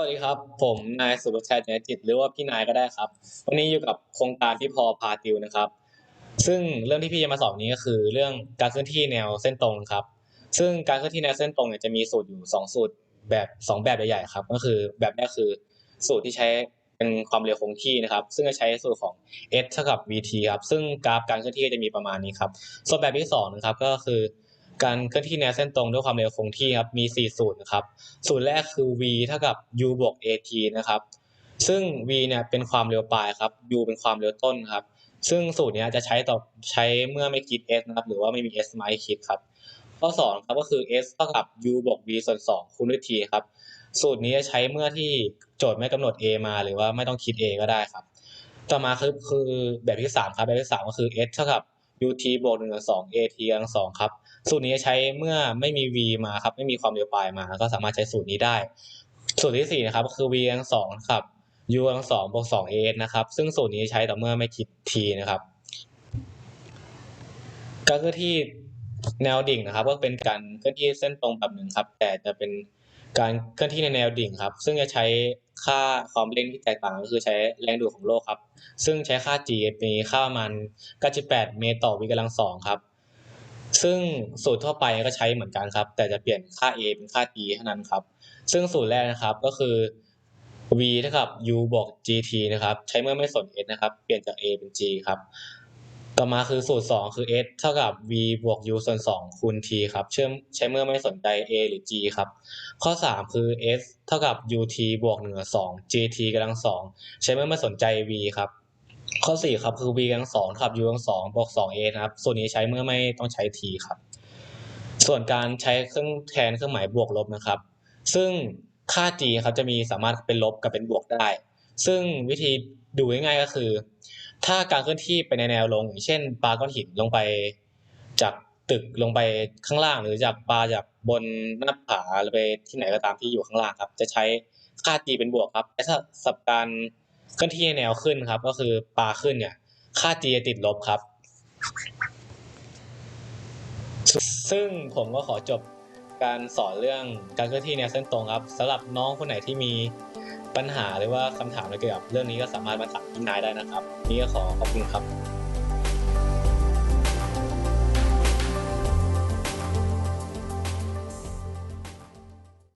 วัสดีครับ ผมนายสุรชัยเนจิต หรือว่าพี่นายก็ได้ครับ วันนี้อยู่กับโครงการที่พอพาติวนะครับ ซึ่งเรื่องที่พี่จะมาสอนนี้ก็คือเรื่องการเคลื่อนที่แนวเส้นตรงครับ ซึ่งการเคลื่อนที่แนวเส้นตรงเนี่ยจะมีสูตรอยู่สองสูตรแบบสองแบบใหญ่ๆครับ ก็คือแบบแรกคือสูตรที่ใช้เป็นความเร็วคงที่นะครับ ซึ่งจะใช้สูตรของ s เท่ากับ vt ครับ ซึ่งกราฟการเคลื่อนที่ก็จะมีประมาณนี้ครับ ส่วนแบบที่สองนะครับก็คือ การเคลื่อนที่แนวเส้นตรงด้วยความเร็วคงที่ครับมี 4 สูตรนะครับ สูตรแรกคือ v เท่ากับ u บวก at นะครับ ซึ่ง v เนี่ยเป็นความเร็วปลายครับ u เป็นความเร็วต้นครับ ซึ่งสูตรนี้จะใช้ต่อใช้เมื่อไม่คิด s นะครับ หรือว่าไม่มี s มาให้คิดครับ ข้อสองครับก็คือ s เท่ากับ u บวก v ส่วนสองคูณด้วย t ครับ สูตรนี้จะใช้เมื่อที่โจทย์ไม่กำหนด a มา หรือว่าไม่ต้องคิด a ก็ได้ครับ ต่อมาคือคือแบบที่สามครับแบบที่สามก็คือ s เท่ากับ ut บวกหนึ่งส่วนสอง at กำลังสองครับ สูตรนี้ใช้เมื่อไม่มี v มาครับ ไม่มีความเร็วปลายมา ก็สามารถใช้สูตรนี้ได้ สูตรที่สี่นะครับก็คือ v กำลังสองครับ u กำลังสองบวกสอง a นะครับ ซึ่งสูตรนี้ใช้ต่อเมื่อไม่คิด t นะครับการเคลื่อที่แนวดิ่งนะครับ ก็เป็นการเคลื่อนที่เส้นตรงแบบหนึ่งครับ แต่จะเป็น การเคลื่อนที่ในแนวดิ่งครับ ซึ่งจะใช้ค่าความเร่งที่แตกต่างก็คือใช้แรงดูดของโลกครับ ซึ่งใช้ค่า g มีค่าประมาณ 9.8 เมตรต่อวิกำลังสองครับ ซึ่งสูตรทั่วไปก็ใช้เหมือนกันครับ แต่จะเปลี่ยนค่า a เป็นค่า t เท่านั้นครับ ซึ่งสูตรแรกนะครับก็คือ v เท่ากับ u บวก gt นะครับ ใช้เมื่อไม่สน s นะครับ เปลี่ยนจาก a เป็น g ครับ ต่อมาคือสูตรสองคือ s เท่ากับ v บวก u ส่วนสองคูณ t ครับเชื่อมใช้เมื่อไม่สนใจ a หรือ g ครับ ข้อสามคือ s เท่ากับ ut บวกหนึ่งสอง gt กำลังสองใช้เมื่อไม่สนใจ v ครับ ข้อสี่ครับคือ v กำลังสองเท่ากับ u กำลังสองบวกสอง a นะครับ ส่วนนี้ใช้เมื่อไม่ต้องใช้ t ครับ ส่วนการใช้เครื่องแทนเครื่องหมายบวกลบนะครับ ซึ่งค่า g ครับจะมีสามารถเป็นลบกับเป็นบวกได้ ซึ่งวิธีดูง่ายๆก็คือ ถ้าการเคลื่อนที่ไปในแนวลงอย่างเช่นปาก้อนหินลงไป จากตึกลงไปข้างล่าง หรือจากปลาจากบนหน้าผาหรือไปที่ไหนก็ตามที่อยู่ข้างล่างครับ จะใช้ค่า g เป็นบวกครับแต่ถ้าสับการเคลื่อนที่ในแนวขึ้นครับ ก็คือปาขึ้นเนี่ย ค่า g จะติดลบครับ ซึ่งผมก็ขอจบ การสอนเรื่องการเคลื่อนที่แนวเส้นตรงครับสำหรับน้องคนไหนที่มีปัญหาหรือว่าคำถามเกี่ยวกับเรื่องนี้ก็สามารถมาถามพี่นายได้นะครับ นี่ก็ขอขอบคุณครับ